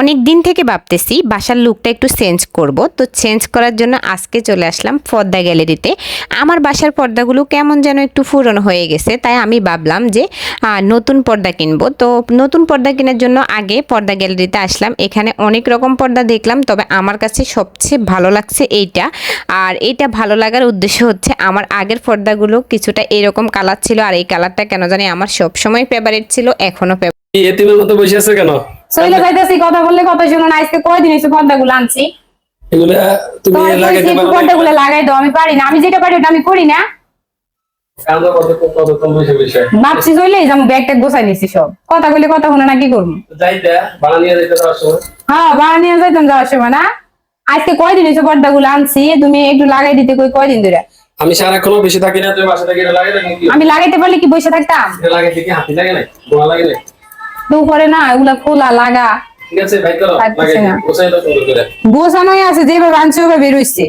অনেক দিন থেকে ভাবতেছি বাসার লুকটা একটু চেঞ্জ করব। তো চেঞ্জ করার জন্য আজকে চলে আসলাম পর্দা গ্যালারিতে। আমার বাসার পর্দাগুলো কেমন যেন একটু পুরনো হয়ে গেছে, তাই আমি ভাবলাম যে নতুন পর্দা কিনবো। তো নতুন পর্দা কেনার জন্য আগে পর্দা গ্যালারিতে আসলাম। এখানে অনেক রকম পর্দা দেখলাম, তবে আমার কাছে সবচেয়ে ভালো লাগছে এইটা। আর এইটা ভালো লাগার উদ্দেশ্য হচ্ছে আমার আগের পর্দাগুলো কিছুটা এরকম কালার ছিল, আর এই কালারটা কেন জানি আমার সবসময় ফেভারিট ছিল এখনও এই এতিমের মতো বসে আছে কেন? সইলে যাইতেছি কথা বললে কথা শুনো না আজকে কয়দিন হয়েছে পর্দাগুলো আনছি? এগুলা তুমি লাগাইতে পারো পর্দাগুলো লাগাই দাও আমি পারি না আমি যেটা পারি ওটা আমি করি না। ভাবছি যাব গোছাই নিছি সব। কথা বলে কথা শুনে না কি করব? হ্যাঁ ভাড়া নিয়ে যাইতাম যাওয়ার সময় না? আজকে কয়দিন হয়েছে পর্দাগুলো আনছি? তুমি একটু লাগাই দিতে কই কয়দিন ধরে? আমি সারাক্ষণ বেশি থাকি না তুমি বাসা থেকে লাগাই আমি লাগাইতে পারলে কি বসে থাকতাম? এটা লাগাই কি হাতি লাগে না লাগে না করে না এগুলা খোলা লাগা। ঠিক আছে ভাই করো লাগাই না। গোছাই দাও সুন্দর করে। গোছানোই আছে যেভাবে আনছি ওভাবে বেরোইছে।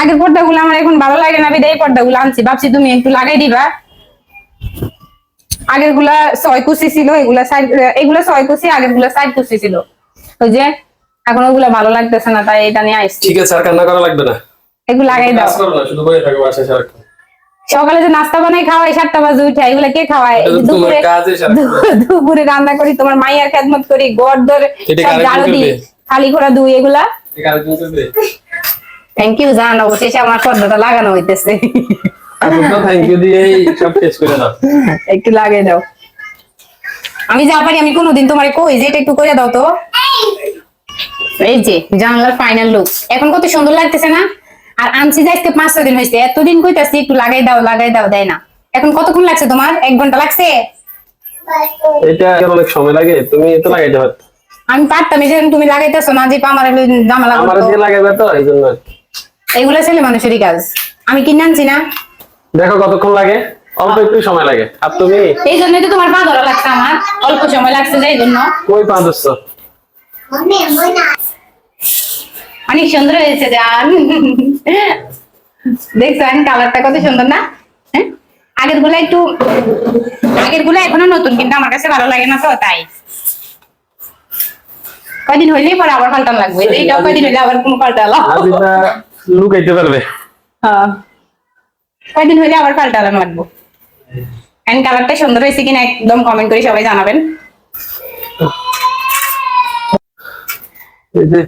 আগের পর্দাগুলো আমার এখন ভালো লাগে না বিদায় পর্দাগুলো আনছি। ভাবছি তুমি একটু লাগাই দিবা। আগেরগুলা ছয় কুচি ছিল এগুলা সাইড এগুলা ছয় কুচি আগেরগুলা সাইড কুচি ছিল। ওই যে এখন ওগুলা ভালো লাগতেছে না তাই এটা নিয়ে আসছি ঠিক আছে আর কান্না করা লাগবে না। এগুলো লাগাই দাও কাজ করো না শুধু বসে থাকো বাসায় সারাক্ষণ। সকালে যে নাস্তা বানাই খাওয়াই সাতটা বাজে উঠে এগুলা কে খাওয়ায়? দুপুরে দুপুরে রান্না করি তোমার মাইয়ার খেদমত করি গড় ধরে ঝাড়ু দিই খালি করা দুই এগুলা থ্যাংক ইউ জান অবশেষে আমার পর্দাটা লাগানো হইতেছে। একটু লাগিয়ে দাও। আমি যা পারি আমি কোনোদিন তোমার কই যে এটা একটু করে দাও তো। এই যে জানলার ফাইনাল লুক এখন কত সুন্দর লাগতেছে না? আর আনছি যাইতে পাঁচ ছয় দিন হয়েছে এতদিন কইতাছি একটু লাগাই দাও লাগাই দাও দেয় না। এখন কতক্ষণ লাগছে তোমার? এক ঘণ্টা লাগছে? এটা অনেক সময় লাগে? তুমি তো লাগাইতে পারতো। আমি পারতাম এই তুমি লাগাইতেছো না যে আমার জামা আমার লাগাতো দিয়ে লাগাইবে তো এই জন্য। এগুলো ছেলে মানুষেরই কাজ। আমি কিনে আনছি না। দেখো কতক্ষণ লাগে। অল্প একটু সময় লাগে। আর তুমি? এই জন্যই তো তোমার পা ধরা লাগছে আমার। অল্প সময় লাগছে যে এই জন্য। কই পা ধরছ? অনেক সুন্দর হয়েছে জান। দেখছেন কালারটা কত সুন্দর না? হ্যাঁ? আগেরগুলা একটু আগেরগুলা এখনও নতুন কিন্তু আমার কাছে ভালো লাগে না তো তাই। কয়দিন হইলেই পরে আবার পাল্টান লাগবে এইটাও কয়দিন হইলে আবার কোনো পাল্টালো। লুকাইতে পারবে। হ্যাঁ। কয়দিন হইলে আবার পাল্টালাম লাগবো। এন্ড কালারটা সুন্দর হয়েছে কিনা একদম কমেন্ট করে সবাই জানাবেন। এই যে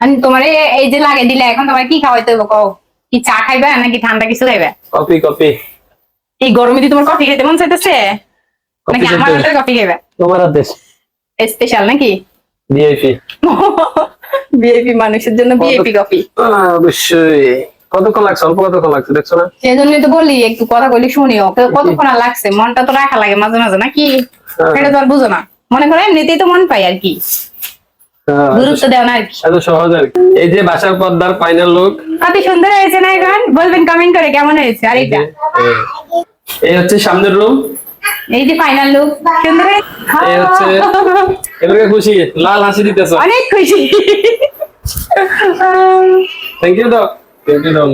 আর তোমার এই- যে লাগে দিলে এখন তোমার কি খাওয়াইতে হবে কও? কি চা খাইবে নাকি ঠান্ডা কিছু খাইবে? Coffee coffee. এই গরমে কি তোমার কফি খেতে মন চাইতেছে? নাকি আমার। হাতের কফি খাইবে? তোমার আদেশ স্পেশাল নাকি? ভিআইপি। বিএপি মানুষের জন্য বিএপি কফি। অবশ্যই। কতক্ষণ লাগছে? অল্প কতক্ষণ লাগছে? দেখছ না? সেই জন্যই তো বলি একটু কথা বলি শুনিও। কতক্ষণ লাগছে? মনটা তো রাখা লাগে মাঝে মাঝে নাকি? হ্যাঁ। সেটা তো আর বুঝো না। মনে করো এমনিতেই তো মন পাই আর কি। হ্যাঁ, গুরুত্ব দেওয়া আর কি এত সহজ আর কি। এই যে বাসার পর্দার ফাইনাল লুক কত সুন্দর হয়েছে না এখন? বলবেন কমেন্ট করে কেমন হয়েছে? আর এটা এই হচ্ছে সামনের রুম এই যে ফাইনাল লুক সুন্দর? এই হচ্ছে এবারে খুশি লাল হাসি দিতেছ। অনেক খুশি। থ্যাংক ইউ দাও থ্যাংক ইউ দাও